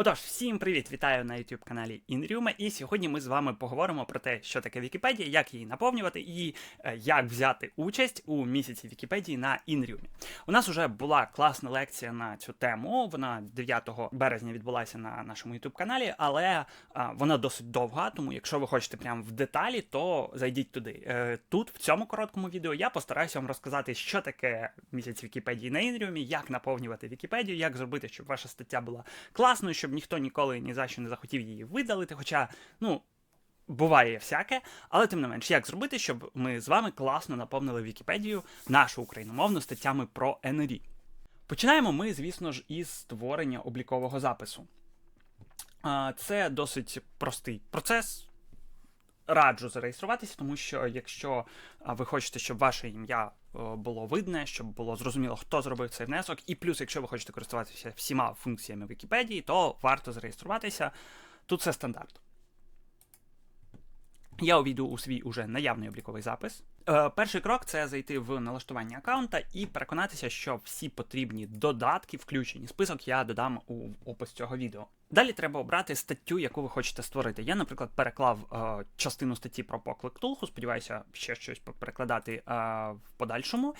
Отож, всім привіт! Вітаю на youtube каналі Інрюма. І сьогодні ми з вами поговоримо про те, що таке Вікіпедія, як її наповнювати і е, як взяти участь у місяці Вікіпедії на Інрюмі. У нас вже була класна лекція на цю тему. Вона 9 березня відбулася на нашому youtube каналі, але е, вона досить довга. Тому, якщо ви хочете прямо в деталі, то зайдіть туди. Е, тут, в цьому короткому відео, я постараюся вам розказати, що таке місяць Вікіпедії на Інріумі, як наповнювати Вікіпедію, як зробити, щоб ваша стаття була класною, щоб ніхто ніколи ні за що не захотів її видалити. Хоча, ну. Буває всяке, але тим не менш, як зробити, щоб ми з вами класно наповнили Вікіпедію нашу україномовну статтями про НРІ. Починаємо ми, звісно ж, із створення облікового запису. Це досить простий процес. Раджу зареєструватися, тому що якщо ви хочете, щоб ваше ім'я було видне, щоб було зрозуміло, хто зробив цей внесок, і плюс, якщо ви хочете користуватися всіма функціями Вікіпедії, то варто зареєструватися. Тут все стандарт. Я увійду у свій уже наявний обліковий запис. Е, перший крок це зайти в налаштування аккаунта і переконатися, що всі потрібні додатки включені. Список я додам у опис цього відео. Далі треба обрати статтю, яку ви хочете створити. Я, наприклад, переклав е, частину статті про поклик Тулху, сподіваюся, ще щось перекладати е, в подальшому. Е,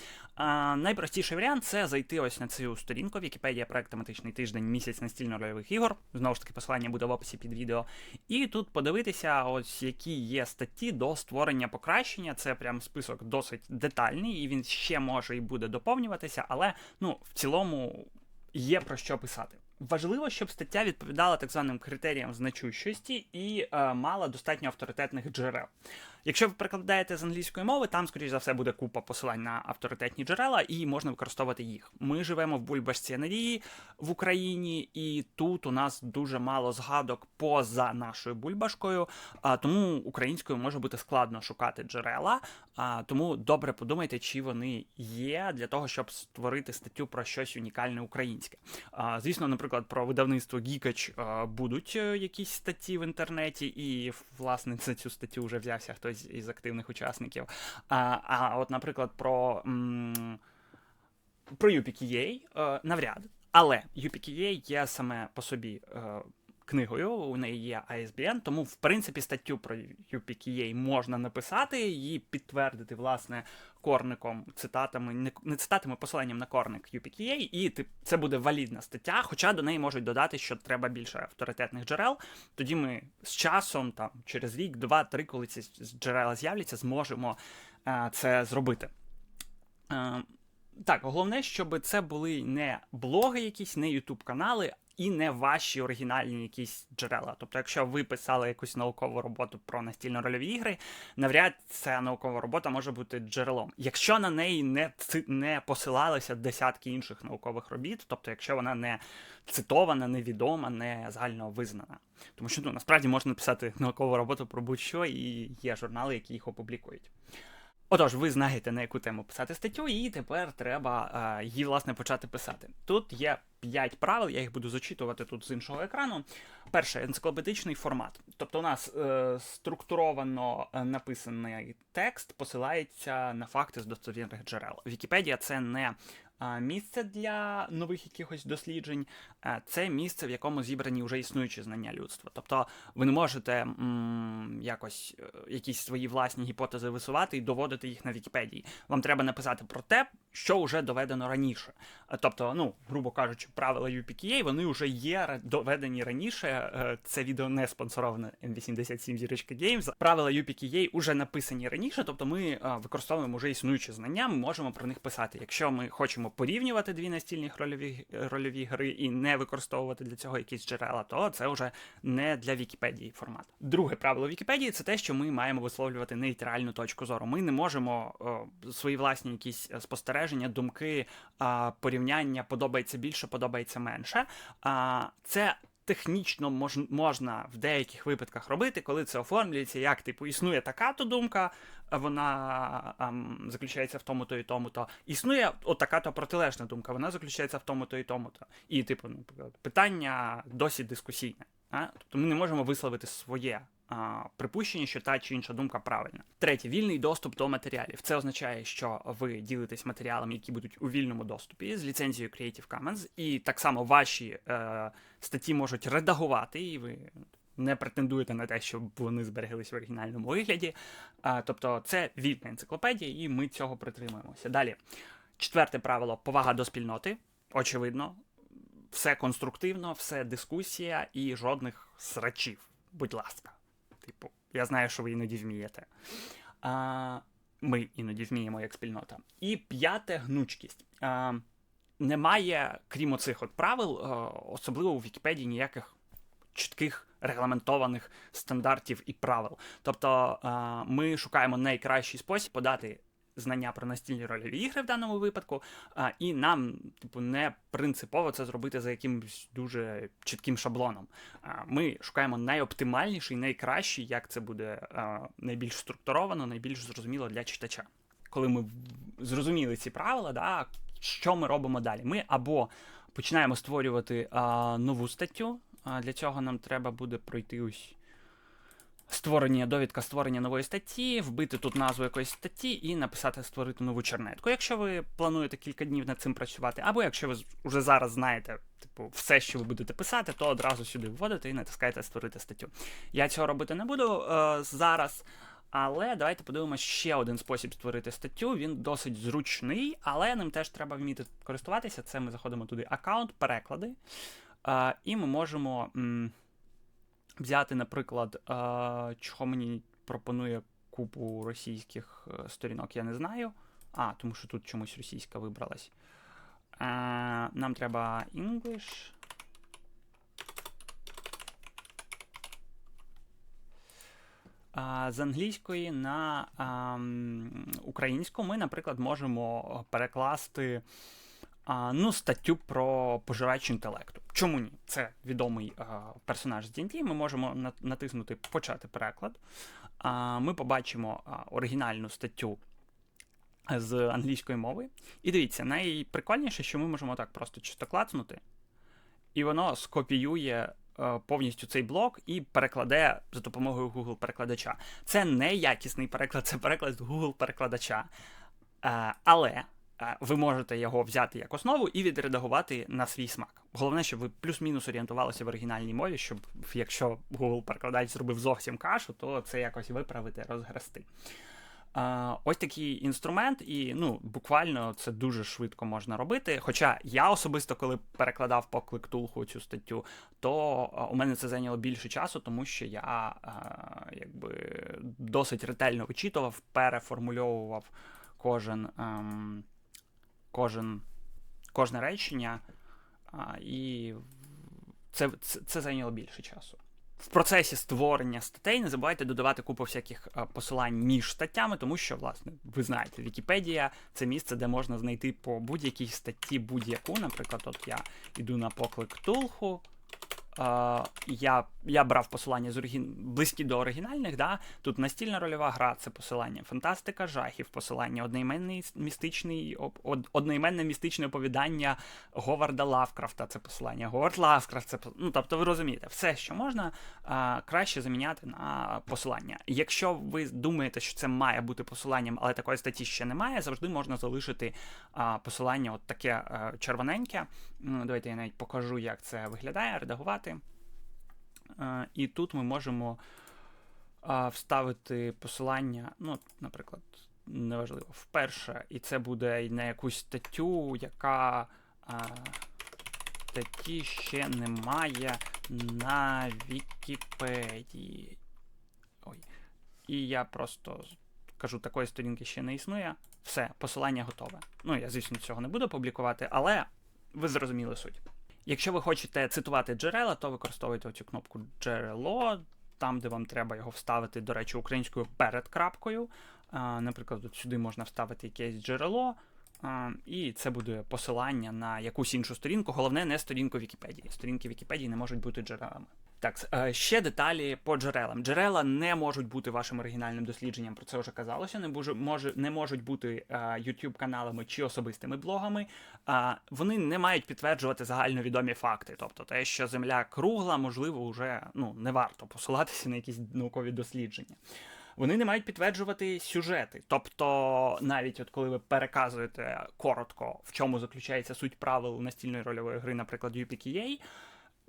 найпростіший варіант це зайти ось на цю сторінку Вікіпедія проект тематичний тиждень місяць настільно-рольових ігор. Знову ж таки, посилання буде в описі під відео. І тут подивитися, ось які є статті до створення покращення. Це прям список досить детальний, і він ще може і буде доповнюватися, але ну, в цілому є про що писати. Важливо, щоб стаття відповідала так званим критеріям значущості і е, мала достатньо авторитетних джерел. Якщо ви перекладаєте з англійської мови, там, скоріш за все, буде купа посилань на авторитетні джерела, і можна використовувати їх. Ми живемо в бульбашці енергії в Україні, і тут у нас дуже мало згадок поза нашою бульбашкою, тому українською може бути складно шукати джерела. Тому добре подумайте, чи вони є для того, щоб створити статтю про щось унікальне українське. Звісно, наприклад, про видавництво Гікач будуть е, якісь статті в інтернеті, і власне за цю статтю вже взявся хтось хтось із активних учасників. А а от, наприклад, про м, про UPKA е, навряд. Але UPKA є саме по собі е, книгою, у неї є ISBN, тому, в принципі, статтю про UPKA можна написати і підтвердити, власне, корником, цитатами, не, цитатами, посиланням на корник UPKA, і ти, це буде валідна стаття, хоча до неї можуть додати, що треба більше авторитетних джерел. Тоді ми з часом, там, через рік, два, три, коли ці джерела з'являться, зможемо е, це зробити. Е, так, головне, щоб це були не блоги, якісь, не ютуб канали, і не ваші оригінальні якісь джерела. Тобто, якщо ви писали якусь наукову роботу про настільно-рольові ігри, навряд ця наукова робота може бути джерелом. Якщо на неї не не посилалися десятки інших наукових робіт, тобто, якщо вона не цитована, невідома, не загально визнана. Тому що ну, насправді можна написати наукову роботу про будь-що, і є журнали, які їх опублікують. Отож, ви знаєте, на яку тему писати статтю, і тепер треба е, її, власне, почати писати. Тут є 5 правил, я їх буду зачитувати тут з іншого екрану. Перше, енциклопедичний формат. Тобто у нас е, структуровано е, написаний текст посилається на факти з достовірних джерел. Вікіпедія це не місце для нових якихось досліджень, це місце, в якому зібрані вже існуючі знання людства. Тобто ви не можете м, якось е, якісь свої власні гіпотези висувати і доводити їх на Вікіпедії. Вам треба написати про те, що вже доведено раніше. Тобто, ну, грубо кажучи, правила UPKA, вони вже є доведені раніше. Е, це відео не спонсороване N87 зірочка Games. Правила UPKA вже написані раніше, тобто ми використовуємо вже існуючі знання, ми можемо про них писати. Якщо ми хочемо порівнювати дві настільні рольові рольові гри і не використовувати для цього якісь джерела, то це вже не для Вікіпедії формат. Друге правило Вікіпедії це те, що ми маємо висловлювати нейтральну точку зору. Ми не можемо о, свої власні якісь спостереження, думки, порівняння подобається більше, подобається менше. Це технічно можна в деяких випадках робити, коли це оформлюється, як типу існує така то думка, вона ам, заключається в тому-то і тому-то. Існує от така то протилежна думка, вона заключається в тому-то і тому-то. І, типу, наприклад, питання досі дискусійне. А? Тобто ми не можемо висловити своє припущення, що та чи інша думка правильна. Третє вільний доступ до матеріалів. Це означає, що ви ділитесь матеріалами, які будуть у вільному доступі з ліцензією Creative Commons, і так само ваші е, статті можуть редагувати, і ви не претендуєте на те, щоб вони збереглись в оригінальному вигляді. А, тобто це вільна енциклопедія, і ми цього притримуємося. Далі, четверте правило повага до спільноти. Очевидно, все конструктивно, все дискусія і жодних срачів. Будь ласка. Типу, я знаю, що ви іноді вмієте. А, ми іноді вміємо як спільнота. І п'яте гнучкість. А, немає, крім оцих от правил, особливо у Вікіпедії ніяких чітких регламентованих стандартів і правил. Тобто ми шукаємо найкращий спосіб подати знання про настільні рольові ігри в даному випадку, е, і нам, типу, не принципово це зробити за якимось дуже чітким шаблоном. Е, Ми шукаємо найоптимальніший, найкращий, як це буде е, найбільш структуровано, найбільш зрозуміло для читача. Коли ми зрозуміли ці правила, да, що ми робимо далі? Ми або починаємо створювати а, нову статтю. А, для цього нам треба буде пройти ось створення, довідка створення нової статті, вбити тут назву якоїсь статті і написати створити нову чернетку. Якщо ви плануєте кілька днів над цим працювати, або якщо ви вже зараз знаєте типу, все, що ви будете писати, то одразу сюди вводите і натискаєте створити статтю. Я цього робити не буду е, зараз. Але давайте подивимося ще один спосіб створити статтю. Він досить зручний, але ним теж треба вміти користуватися. Це ми заходимо туди аккаунт, переклади. А, і ми можемо взяти, наприклад, а, чого мені пропонує купу російських е, сторінок, я не знаю. А, тому що тут чомусь російська вибралась. А, нам треба English. З англійської на ам, українську ми, наприклад, можемо перекласти а, ну, статтю про пожирач інтелекту. Чому ні? Це відомий а, персонаж з D&D, Ми можемо натиснути Почати переклад. А, ми побачимо а, оригінальну статтю з англійської мови. І дивіться, найприкольніше, що ми можемо так просто чисто клацнути, і воно скопіює е, повністю цей блок і перекладе за допомогою Google перекладача. Це не якісний переклад, це переклад Google перекладача. Е, але е, ви можете його взяти як основу і відредагувати на свій смак. Головне, щоб ви плюс-мінус орієнтувалися в оригінальній мові, щоб якщо Google перекладач зробив зовсім кашу, то це якось виправити, розгрести. А, ось такий інструмент, і ну, буквально це дуже швидко можна робити. Хоча я особисто, коли перекладав по кликтулху цю статтю, то а, у мене це зайняло більше часу, тому що я якби досить ретельно вичитував, переформульовував кожен, ем, кожен, кожне речення, а, і це, це, це зайняло більше часу. В процесі створення статей не забувайте додавати купу всяких посилань між статтями, тому що, власне, ви знаєте, Вікіпедія це місце, де можна знайти по будь-якій статті будь-яку. Наприклад, от я йду на поклик Тулху. Uh, я, я брав посилання з оригін... близькі до оригінальних. Да? Тут настільна рольова гра, це посилання, фантастика жахів, посилання, одноіменний містичний, од- одноіменне містичне оповідання Говарда Лавкрафта, це посилання. Говард Лавкрафт, це ну, тобто ви розумієте, все, що можна, а, краще заміняти на посилання. Якщо ви думаєте, що це має бути посиланням, але такої статті ще немає, завжди можна залишити а, посилання, от таке а, червоненьке. Ну, Давайте я навіть покажу, як це виглядає, редагувати. Е, І тут ми можемо вставити посилання, ну, наприклад, неважливо, вперше, і це буде на якусь статтю, яка статті ще немає на Вікіпедії. Ой. І я просто кажу, такої сторінки ще не існує. Все, посилання готове. Ну, я, звісно, цього не буду публікувати, але ви зрозуміли суть. Якщо ви хочете цитувати джерела, то використовуйте оцю кнопку джерело, там, де вам треба його вставити, до речі, українською перед крапкою. Наприклад, от сюди можна вставити якесь джерело, і це буде посилання на якусь іншу сторінку. Головне, не сторінку Вікіпедії. Сторінки Вікіпедії не можуть бути джерелами. Так, е, ще деталі по джерелам. Джерела не можуть бути вашим оригінальним дослідженням, про це вже казалося. Не може, не можуть бути е, youtube каналами чи особистими блогами. Вони не мають підтверджувати загальновідомі факти. Тобто те, що земля кругла, можливо, вже ну не варто посилатися на якісь наукові дослідження. Вони не мають підтверджувати сюжети. Тобто, навіть от коли ви переказуєте коротко, в чому заключається суть правил настільної рольової гри, наприклад, UPKA,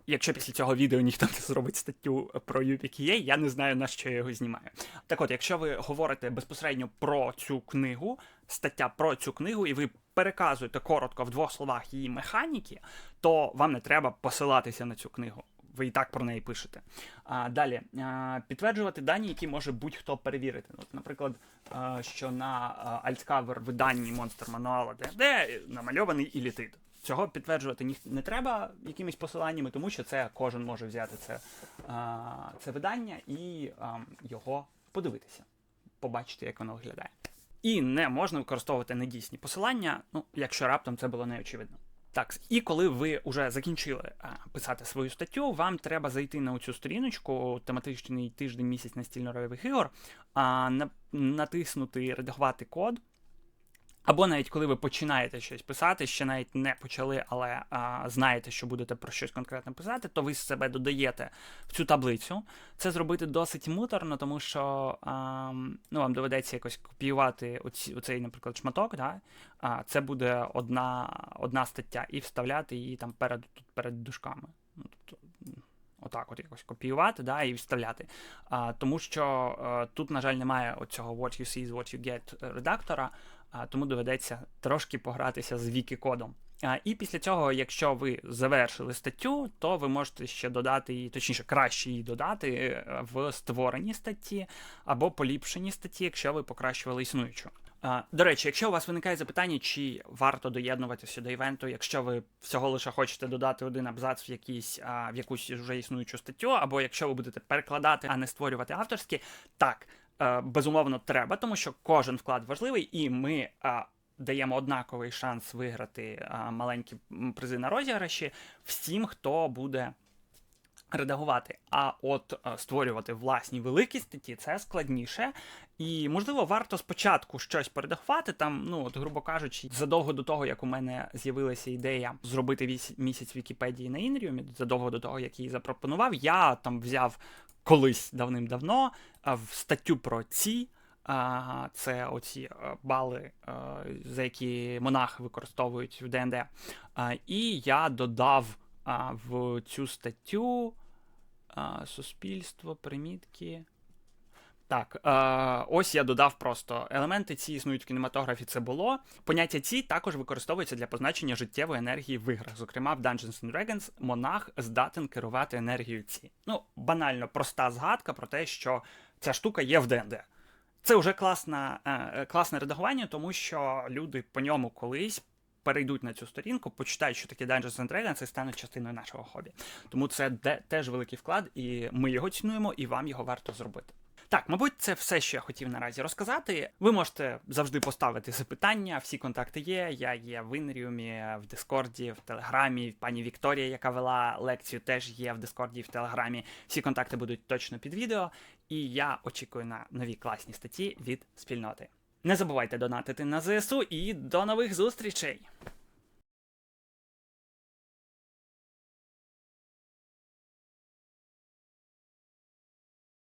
Якщо після цього відео ніхто не зробить статтю про UPKA, я не знаю на що я його знімаю. Так от, якщо ви говорите безпосередньо про цю книгу, стаття про цю книгу, і ви переказуєте коротко в двох словах її механіки, то вам не треба посилатися на цю книгу. Ви і так про неї пишете. А, Далі а, підтверджувати дані, які може будь-хто перевірити. От, Наприклад, а, що на альткавер виданні Monster Manual де намальований ілітид. Цього підтверджувати ні, не треба якимись посиланнями, тому що це кожен може взяти це це видання і його подивитися, побачити, як воно виглядає. І не можна використовувати недійсні посилання, ну, якщо раптом це було неочевидно. Так, і коли ви вже закінчили писати свою статтю, вам треба зайти на цю сторіночку, тематичний тиждень місяць настільно-рольових ігор, а, на, натиснути редагувати код. Або навіть коли ви починаєте щось писати, ще навіть не почали, але а, знаєте, що будете про щось конкретно писати, то ви себе додаєте в цю таблицю. Це зробити досить муторно, тому що а, ну, вам доведеться якось копіювати оці, оцей, наприклад, шматок. Да? А, Це буде одна одна стаття, і вставляти її там перед перед дужками. Ну, тобто, Отак, от якось копіювати да, і вставляти. А, Тому що а, тут, на жаль, немає оцього what you see is what you get редактора тому доведеться трошки погратися з вікі-кодом. І після цього, якщо ви завершили статтю, то ви можете ще додати її, точніше, краще її додати е, в створенні статті або поліпшенні статті, якщо ви покращували існуючу. До речі, якщо у вас виникає запитання, чи варто доєднуватися до івенту, якщо ви всього лише хочете додати один абзац в якийсь в якусь вже існуючу статтю, або якщо ви будете перекладати, а не створювати авторські, так безумовно треба, тому що кожен вклад важливий, і ми е, даємо однаковий шанс виграти е, маленькі призи на розіграші всім, хто буде. Редагувати, а от створювати власні великі статті це складніше. І, можливо, варто спочатку щось передахувати. Там, ну от, грубо кажучи, задовго до того, як у мене з'явилася ідея зробити місяць Вікіпедії на Інріумі, задовго до того, як її запропонував, я там взяв колись давним-давно в статтю про ці. Це оці бали, за які монахи використовують в ДНД. І я додав в цю статтю суспільство, примітки. Так, е, ось я додав просто елементи ці існують в кінематографі. Це було. Поняття ці також використовується для позначення життєвої енергії в іграх. Зокрема, в Dungeons and Dragons монах здатен керувати енергією ці. Ну, банально проста згадка про те, що ця штука є в ДНД. Це вже класна, е, класне редагування, тому що люди по ньому колись. Перейдуть на цю сторінку, почитають, що таке Dungeons and Dragons і стануть частиною нашого хобі. Тому це теж великий вклад, і ми його цінуємо, і вам його варто зробити. Так, мабуть, це все, що я хотів наразі розказати. Ви можете завжди поставити запитання, всі контакти є. Я є в Інріумі, в Дискорді, в Телеграмі. Пані Вікторія, яка вела лекцію, теж є в Дискорді в Телеграмі. Всі контакти будуть точно під відео. І я очікую на нові класні статті від спільноти. Не забувайте донатити на ЗСУ і до нових зустрічей!